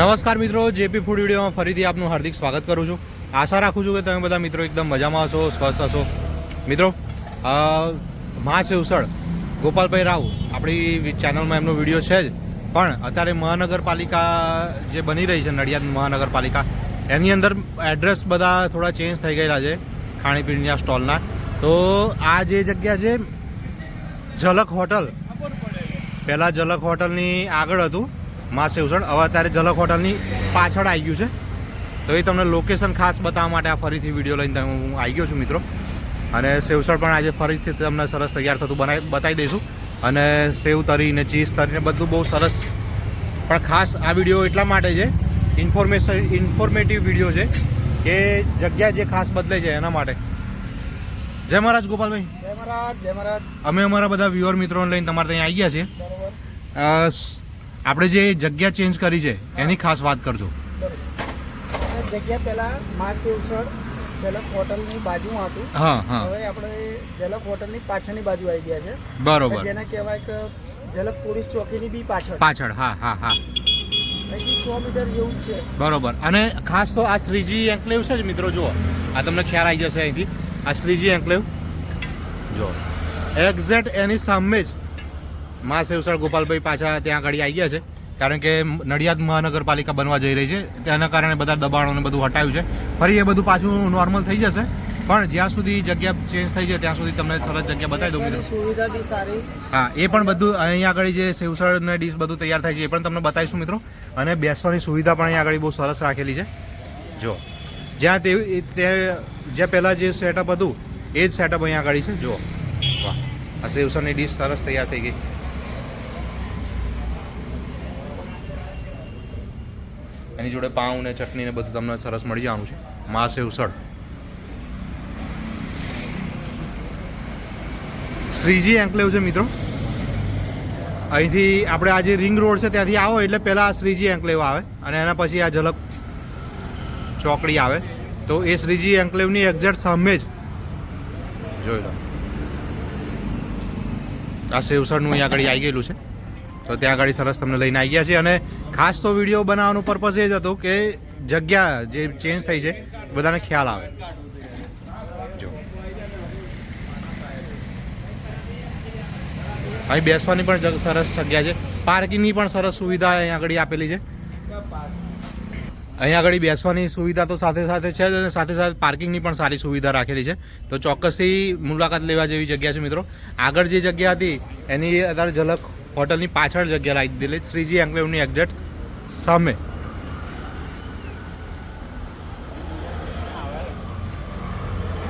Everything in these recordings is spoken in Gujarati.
નમસ્કાર મિત્રો, જેપી ફૂડ વિડીયોમાં ફરીથી આપનું હાર્દિક સ્વાગત કરું છું. આશા રાખું છું કે તમે બધા મિત્રો એકદમ મજામાં હશો, સ્વસ્થ હશો. મિત્રો મા સેવસળ ગોપાલભાઈ રાવ, આપણી ચેનલમાં એમનો વીડિયો છે જ. પણ અત્યારે મહાનગરપાલિકા જે બની રહી છે, નડિયાદ મહાનગરપાલિકા, એની અંદર એડ્રેસ બધા થોડા ચેન્જ થઈ ગયેલા છે ખાણીપીણીના સ્ટોલના. તો આ જે જગ્યા છે, ઝલક હોટલ. પહેલાં ઝલક હોટલની આગળ હતું. મા સેવસણ હવે અત્યારે ઝલક હોટલની પાછળ આવી ગયું છે. તો એ તમને લોકેશન ખાસ બતાવવા માટે આ ફરીથી વીડિયો લઈને તમે હું આવી ગયો છું મિત્રો. અને સેવસળ પણ આજે ફરીથી તમને સરસ તૈયાર થતું બનાવી બતાવી દઈશું. અને સેવ તરી ને ચીઝ તરી ને બધું બહુ સરસ. પણ ખાસ આ વીડિયો એટલા માટે છે ઇન્ફોર્મેશન ઇન્ફોર્મેટિવ વીડિયો છે કે જગ્યા જે ખાસ બદલે છે એના માટે. જય મહારાજ ગોપાલભાઈ. જય મહારાજ જય મહારાજ. અમે અમારા બધા વ્યુઅર મિત્રોને લઈને તમારે ત્યાં આવી ગયા છીએ. આપણે જે જગ્યા ચેન્જ કરી છે એની ખાસ વાત કરજો. બરોબર. જગ્યા પહેલા મા શિવસળ ઝલક હોટલની બાજુ હતું. હા હા. હવે આપણે ઝલક હોટલની પાછળની બાજુ આવી ગયા છે. બરોબર. જેને કહેવાય કે ઝલક પોલીસ ચોકીની બી પાછળ. પાછળ હા હા હા. બરોબર. અને ખાસ તો આ શ્રીજી એન્કલેવ છે જ મિત્રો જુઓ. આ તમને ખ્યાલ આવી જશે અહીંથી. આ શ્રીજી એન્કલેવ. જો એક્ઝેક્ટ એની સામે જ મા સેવસર ગોપાલભાઈ પાછા ત્યાં આગળ આવી ગયા છે. કારણ કે નડિયાદ મહાનગરપાલિકા બનવા જઈ રહી છે. તેના કારણે બધા દબાણોને બધું હટાવ્યું છે. ફરી એ બધું પાછું નોર્મલ થઈ જશે. પણ જ્યાં સુધી જગ્યા ચેન્જ થઈ જાય ત્યાં સુધી તમને સરસ જગ્યા બતાવી દઉં મિત્રો. સુવિધા બી સારી. હા એ પણ બધું અહીંયા આગળ જે સેવસળ ને ડીશ બધું તૈયાર થાય છે એ પણ તમને બતાવીશું મિત્રો. અને બેસવાની સુવિધા પણ અહીંયા આગળ બહુ સરસ રાખેલી છે. જો જ્યાં તે તે જ્યાં પહેલાં જે સેટઅપ હતું એ જ સેટઅપ અહીંયા આગળ છે. જો વાહ આ સેવસળની ડીશ સરસ તૈયાર થઈ ગઈ. એની જોડે પાઉં ને ચટણી ને બધું તમને સરસ મળી જવાનું છે. મા ઉસળ. શ્રીજી એન્કલેવ છે મિત્રો. અહીંથી આપણે આ જે રિંગ રોડ છે ત્યાંથી આવો એટલે પહેલાં આ શ્રીજી એન્કલેવ આવે અને એના પછી આ ઝલક ચોકડી આવે. તો એ શ્રીજી એન્કલેવની એક્ઝેક્ટ સામે જ. જોઈ લો આ સેવસરનું અહીંયા આગળ આવી ગયેલું છે. તો ત્યાં આગળ સરસ તમને લઈને આવી ગયા છે અને ખાસ તો વીડિયો બનાવવાનો પર્પઝ એ જ હતો કે જગ્યા જે ચેન્જ થઈ છે, બધાને ખ્યાલ આવે. જો. અહીં બેસવાની પણ સરસ જગ્યા છે. પાર્કિંગની પણ સરસ સુવિધા અહીંયા આગળ આપેલી છે. અહીંયા આગળ બેસવાની સુવિધા તો સાથે સાથે છે જ અને સાથે સાથે પાર્કિંગની પણ સારી સુવિધા રાખેલી છે. તો ચોક્કસથી મુલાકાત લેવા જેવી જગ્યા છે મિત્રો. આગળ જે જગ્યા હતી, એની અત્યારે ઝલક હોટલની પાછળ જગ્યા રાખી દીધેલી શ્રીજી એન્કલેવની એક્ઝેક્ટ સામે.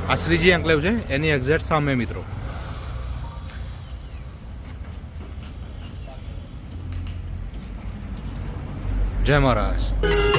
આ શ્રીજી એન્કલેવ છે, એની એક્ઝેક્ટ સામે, મિત્રો. જય મહારાજ.